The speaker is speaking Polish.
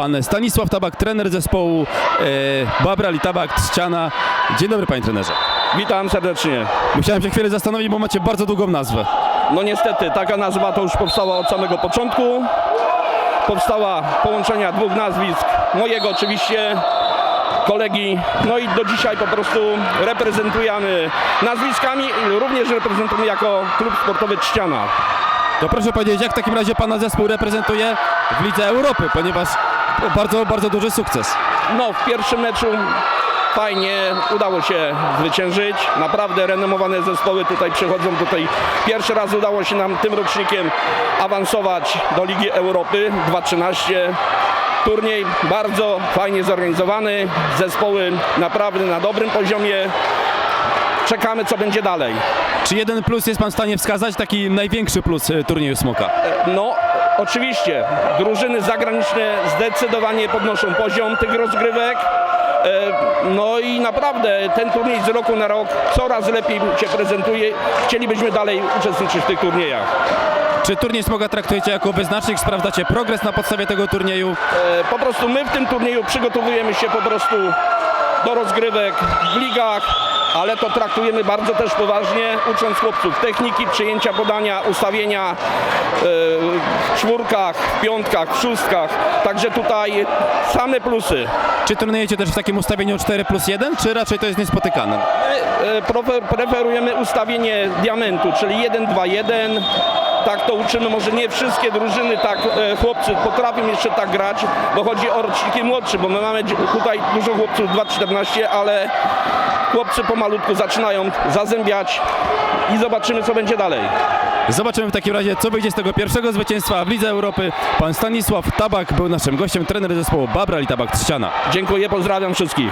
Pan Stanisław Tabak, trener zespołu e, Babral i Tabak Trzciana. Dzień dobry panie trenerze. Witam serdecznie. Musiałem się chwilę zastanowić, bo macie bardzo długą nazwę. No niestety, taka nazwa to już powstała od samego początku. Powstała połączenia dwóch nazwisk, mojego oczywiście, kolegi, no i do dzisiaj po prostu reprezentujemy nazwiskami i również reprezentujemy jako klub sportowy Trzciana. To proszę powiedzieć, jak w takim razie pana zespół reprezentuje w Lidze Europy, ponieważ bardzo, bardzo duży sukces. No w pierwszym meczu fajnie udało się zwyciężyć. Naprawdę renomowane zespoły tutaj przychodzą. Tutaj pierwszy raz udało się nam tym rocznikiem awansować do Ligi Europy 2013. Turniej bardzo fajnie zorganizowany. Zespoły naprawdę na dobrym poziomie. Czekamy co będzie dalej. Czy jeden plus jest pan w stanie wskazać, taki największy plus e, turnieju Smoka? No, oczywiście, drużyny zagraniczne zdecydowanie podnoszą poziom tych rozgrywek. E, No i naprawdę ten turniej z roku na rok coraz lepiej się prezentuje. Chcielibyśmy dalej uczestniczyć w tych turniejach. Czy turniej Smoka traktujecie jako wyznacznik, sprawdzacie progres na podstawie tego turnieju? E, Po prostu my w tym turnieju przygotowujemy się po prostu do rozgrywek w ligach, ale to traktujemy bardzo też poważnie, ucząc chłopców techniki, przyjęcia podania, ustawienia e, w czwórkach, w piątkach, w szóstkach. Także tutaj same plusy. Czy trenujecie też w takim ustawieniu 4 plus 1, czy raczej to jest niespotykane? My e, preferujemy ustawienie diamentu, czyli 1-2-1. Tak to uczymy, może nie wszystkie drużyny, tak e, chłopcy potrafią jeszcze tak grać, bo chodzi o roczniki młodsze, bo my mamy tutaj dużo chłopców 2-14, ale chłopcy pomalutku zaczynają zazębiać i zobaczymy co będzie dalej. Zobaczymy w takim razie, co wyjdzie z tego pierwszego zwycięstwa w Lidze Europy. Pan Stanisław Tabak był naszym gościem, trener zespołu Babral i Tabak Trzciana. Dziękuję, pozdrawiam wszystkich.